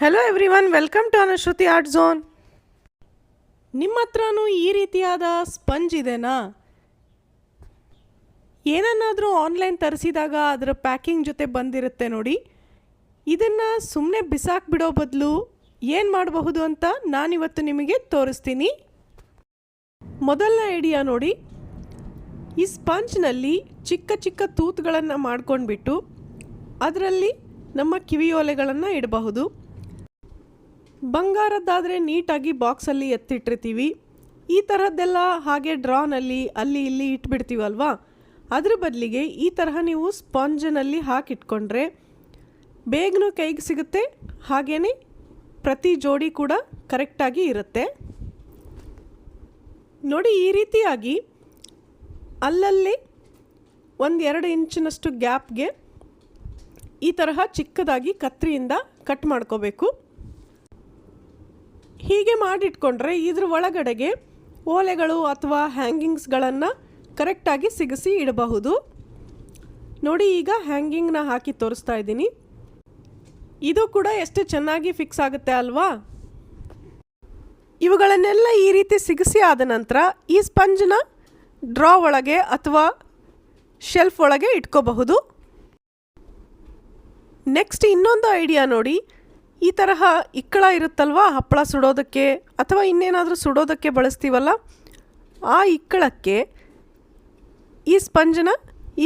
Hello every welcome to Anushruti art zone ನಿಮ್ಮ ಹತ್ರನೂ ಈ ರೀತಿಯಾದ ಸ್ಪಂಜ್ ಇದೆನಾ? ಏನನ್ನಾದರೂ ಆನ್ಲೈನ್ ತರಿಸಿದಾಗ ಅದರ ಪ್ಯಾಕಿಂಗ್ ಜೊತೆ ಬಂದಿರುತ್ತೆ ನೋಡಿ. ಇದನ್ನು ಸುಮ್ಮನೆ ಬಿಸಾಕ್ಬಿಡೋ ಬದಲು ಏನು ಮಾಡಬಹುದು ಅಂತ ನಾನಿವತ್ತು ನಿಮಗೆ ತೋರಿಸ್ತೀನಿ. ಮೊದಲನೇ ಐಡಿಯಾ ನೋಡಿ. ಈ ಸ್ಪಂಜ್ನಲ್ಲಿ ಚಿಕ್ಕ ಚಿಕ್ಕ ತೂತುಗಳನ್ನು ಮಾಡ್ಕೊಂಡ್ಬಿಟ್ಟು, ಅದರಲ್ಲಿ ನಮ್ಮ ಕಿವಿಯೋಲೆಗಳನ್ನು ಇಡಬಹುದು. ಬಂಗಾರದ್ದಾದರೆ ನೀಟಾಗಿ ಬಾಕ್ಸಲ್ಲಿ ಎತ್ತಿಟ್ಟಿರ್ತೀವಿ. ಈ ಥರದ್ದೆಲ್ಲ ಹಾಗೆ ಡ್ರಾನಲ್ಲಿ ಅಲ್ಲಿ ಇಲ್ಲಿ ಇಟ್ಬಿಡ್ತೀವಲ್ವಾ? ಅದ್ರ ಬದಲಿಗೆ ಈ ತರಹ ನೀವು ಸ್ಪಾಂಜನಲ್ಲಿ ಹಾಕಿಟ್ಕೊಂಡ್ರೆ ಬೇಗನೂ ಕೈಗೆ ಸಿಗುತ್ತೆ ಹಾಗೆಯೇ ಪ್ರತಿ ಜೋಡಿ ಕೂಡ ಕರೆಕ್ಟಾಗಿ ಇರುತ್ತೆ. ನೋಡಿ, ಈ ರೀತಿಯಾಗಿ ಅಲ್ಲಲ್ಲಿ ಒಂದು ಎರಡು ಇಂಚಿನಷ್ಟು ಗ್ಯಾಪ್ಗೆ ಈ ತರಹ ಚಿಕ್ಕದಾಗಿ ಕತ್ರಿಯಿಂದ ಕಟ್ ಮಾಡ್ಕೋಬೇಕು. ಹೀಗೆ ಮಾಡಿಟ್ಕೊಂಡ್ರೆ ಇದ್ರ ಒಳಗಡೆಗೆ ಓಲೆಗಳು ಅಥವಾ ಹ್ಯಾಂಗಿಂಗ್ಸ್ಗಳನ್ನು ಕರೆಕ್ಟಾಗಿ ಸಿಗಿಸಿ ಇಡಬಹುದು. ನೋಡಿ ಈಗ ಹ್ಯಾಂಗಿಂಗ್ನ ಹಾಕಿ ತೋರಿಸ್ತಾ ಇದ್ದೀನಿ. ಇದು ಕೂಡ ಎಷ್ಟು ಚೆನ್ನಾಗಿ ಫಿಕ್ಸ್ ಆಗುತ್ತೆ ಅಲ್ವಾ? ಇವುಗಳನ್ನೆಲ್ಲ ಈ ರೀತಿ ಸಿಗಿಸಿ ಆದ ನಂತರ ಈ ಸ್ಪಂಜನ್ನ ಡ್ರಾ ಒಳಗೆ ಅಥವಾ ಶೆಲ್ಫ್ ಒಳಗೆ ಇಟ್ಕೋಬಹುದು. ನೆಕ್ಸ್ಟ್ ಇನ್ನೊಂದು ಐಡಿಯಾ ನೋಡಿ. ಈ ತರಹ ಇಕ್ಕಳ ಇರುತ್ತಲ್ವ? ಹಪ್ಪಳ ಸುಡೋದಕ್ಕೆ ಅಥವಾ ಇನ್ನೇನಾದರೂ ಸುಡೋದಕ್ಕೆ ಬಳಸ್ತೀವಲ್ಲ? ಆ ಇಕ್ಕಳಕ್ಕೆ ಈ ಸ್ಪಂಜನ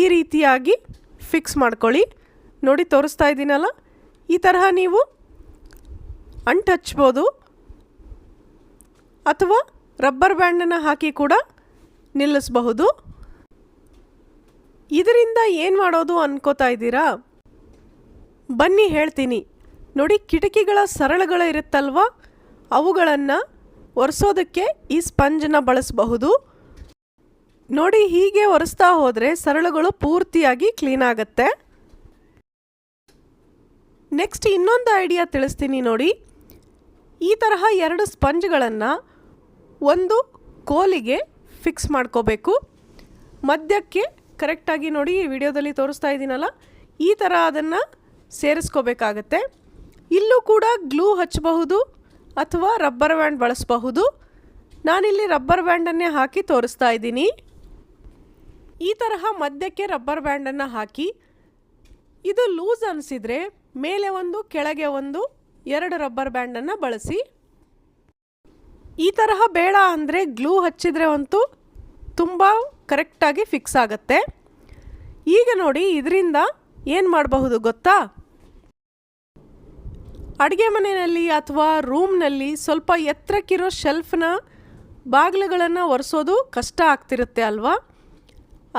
ಈ ರೀತಿಯಾಗಿ ಫಿಕ್ಸ್ ಮಾಡ್ಕೊಳ್ಳಿ. ನೋಡಿ, ತೋರಿಸ್ತಾ ಇದ್ದೀನಲ್ಲ? ಈ ತರಹ ನೀವು ಅಂಟು ಹಚ್ಬೋದು ಅಥವಾ ರಬ್ಬರ್ ಬ್ಯಾಂಡನ್ನು ಹಾಕಿ ಕೂಡ ನಿಲ್ಲಿಸಬಹುದು. ಇದರಿಂದ ಏನು ಮಾಡೋದು ಅನ್ಕೋತಾ ಇದ್ದೀರಾ? ಬನ್ನಿ, ಹೇಳ್ತೀನಿ. ನೋಡಿ ಕಿಟಕಿಗಳ ಸರಳುಗಳು ಇರುತ್ತಲ್ವ? ಅವುಗಳನ್ನು ಒರೆಸೋದಕ್ಕೆ ಈ ಸ್ಪಂಜನ್ನು ಬಳಸಬಹುದು. ನೋಡಿ ಹೀಗೆ ಒರೆಸ್ತಾ ಹೋದರೆ ಸರಳುಗಳು ಪೂರ್ತಿಯಾಗಿ ಕ್ಲೀನ್ ಆಗುತ್ತೆ. ನೆಕ್ಸ್ಟ್ ಇನ್ನೊಂದು ಐಡಿಯಾ ತಿಳಿಸ್ತೀನಿ ನೋಡಿ. ಈ ತರಹ ಎರಡು ಸ್ಪಂಜ್ಗಳನ್ನು ಒಂದು ಕೋಲಿಗೆ ಫಿಕ್ಸ್ ಮಾಡ್ಕೋಬೇಕು. ಮಧ್ಯಕ್ಕೆ ಕರೆಕ್ಟಾಗಿ ನೋಡಿ ಈ ವಿಡಿಯೋದಲ್ಲಿ ತೋರಿಸ್ತಾ ಇದ್ದೀನಲ್ಲ, ಈ ಥರ ಅದನ್ನು ಸೇರಿಸ್ಕೋಬೇಕಾಗತ್ತೆ. ಇಲ್ಲೂ ಕೂಡ ಗ್ಲೂ ಹಚ್ಚಬಹುದು ಅಥವಾ ರಬ್ಬರ್ ಬ್ಯಾಂಡ್ ಬಳಸಬಹುದು. ನಾನಿಲ್ಲಿ ರಬ್ಬರ್ ಬ್ಯಾಂಡನ್ನೇ ಹಾಕಿ ತೋರಿಸ್ತಾ ಇದ್ದೀನಿ. ಈ ತರಹ ಮಧ್ಯಕ್ಕೆ ರಬ್ಬರ್ ಬ್ಯಾಂಡನ್ನು ಹಾಕಿ, ಇದು ಲೂಸ್ ಅನಿಸಿದರೆ ಮೇಲೆ ಒಂದು, ಕೆಳಗೆ ಒಂದು, ಎರಡು ರಬ್ಬರ್ ಬ್ಯಾಂಡನ್ನು ಬಳಸಿ. ಈ ತರಹ ಬೇಡ ಅಂದರೆ ಗ್ಲೂ ಹಚ್ಚಿದರೆ ಅಂತೂ ತುಂಬ ಕರೆಕ್ಟಾಗಿ ಫಿಕ್ಸ್ ಆಗುತ್ತೆ. ಈಗ ನೋಡಿ, ಇದರಿಂದ ಏನು ಮಾಡಬಹುದು ಗೊತ್ತಾ? ಅಡುಗೆ ಮನೆಯಲ್ಲಿ ಅಥವಾ ರೂಮ್ನಲ್ಲಿ ಸ್ವಲ್ಪ ಎತ್ತರಕ್ಕಿರೋ ಶೆಲ್ಫ್ನ ಬಾಗಿಲುಗಳನ್ನು ಒರೆಸೋದು ಕಷ್ಟ ಆಗ್ತಿರುತ್ತೆ ಅಲ್ವಾ?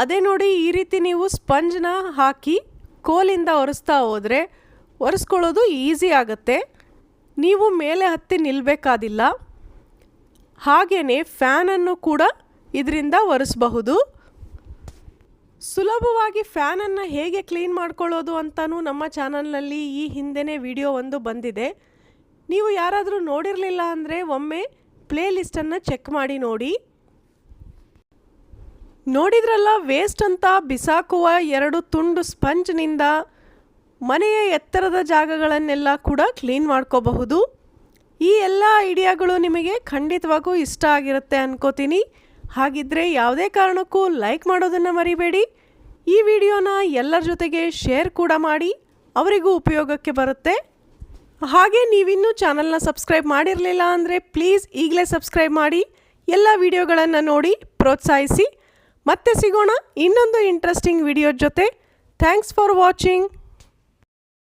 ಅದೇ ನೋಡಿ ಈ ರೀತಿ ನೀವು ಸ್ಪಂಜ್ನ ಹಾಕಿ ಕೋಲಿಂದ ಒರೆಸ್ತಾ ಹೋದರೆ ಒರೆಸ್ಕೊಳ್ಳೋದು ಈಸಿ ಆಗುತ್ತೆ. ನೀವು ಮೇಲೆ ಹತ್ತಿ ನಿಲ್ಲಬೇಕಾದಿಲ್ಲ ಹಾಗೆಯೇ ಫ್ಯಾನನ್ನು ಕೂಡ ಇದರಿಂದ ಒರೆಸಬಹುದು. ಸುಲಭವಾಗಿ ಫ್ಯಾನನ್ನು ಹೇಗೆ ಕ್ಲೀನ್ ಮಾಡ್ಕೊಳ್ಳೋದು ಅಂತಲೂ ನಮ್ಮ ಚಾನಲ್ನಲ್ಲಿ ಈ ಹಿಂದೆನೇ ವಿಡಿಯೋ ಒಂದು ಬಂದಿದೆ. ನೀವು ಯಾರಾದರೂ ನೋಡಿರಲಿಲ್ಲ ಅಂದರೆ ಒಮ್ಮೆ ಪ್ಲೇ ಲಿಸ್ಟನ್ನು ಚೆಕ್ ಮಾಡಿ ನೋಡಿ. ನೋಡಿದ್ರಲ್ಲ ವೇಸ್ಟ್ ಅಂತ ಬಿಸಾಕುವ ಎರಡು ತುಂಡು ಸ್ಪಂಜ್ನಿಂದ ಮನೆಯ ಎತ್ತರದ ಜಾಗಗಳನ್ನೆಲ್ಲ ಕೂಡ ಕ್ಲೀನ್ ಮಾಡ್ಕೋಬಹುದು. ಈ ಎಲ್ಲ ಐಡಿಯಾಗಳು ನಿಮಗೆ ಖಂಡಿತವಾಗೂ ಇಷ್ಟ ಆಗಿರುತ್ತೆ ಅನ್ಕೋತೀನಿ. ಹಾಗಿದ್ರೆ ಯಾವುದೇ ಕಾರಣಕ್ಕೂ ಲೈಕ್ ಮಾಡೋದನ್ನು ಮರಿಬೇಡಿ. ಈ ವಿಡಿಯೋನ ಎಲ್ಲರ ಜೊತೆಗೆ ಶೇರ್ ಕೂಡ ಮಾಡಿ, ಅವರಿಗೂ ಉಪಯೋಗಕ್ಕೆ ಬರುತ್ತೆ. ಹಾಗೆ ನೀವಿನ್ನೂ ಚಾನಲ್ನ ಸಬ್ಸ್ಕ್ರೈಬ್ ಮಾಡಿರಲಿಲ್ಲ ಅಂದರೆ ಪ್ಲೀಸ್ ಈಗಲೇ ಸಬ್ಸ್ಕ್ರೈಬ್ ಮಾಡಿ, ಎಲ್ಲ ವಿಡಿಯೋಗಳನ್ನು ನೋಡಿ ಪ್ರೋತ್ಸಾಹಿಸಿ. ಮತ್ತೆ ಸಿಗೋಣ ಇನ್ನೊಂದು ಇಂಟ್ರೆಸ್ಟಿಂಗ್ ವಿಡಿಯೋ ಜೊತೆ. Thanks for watching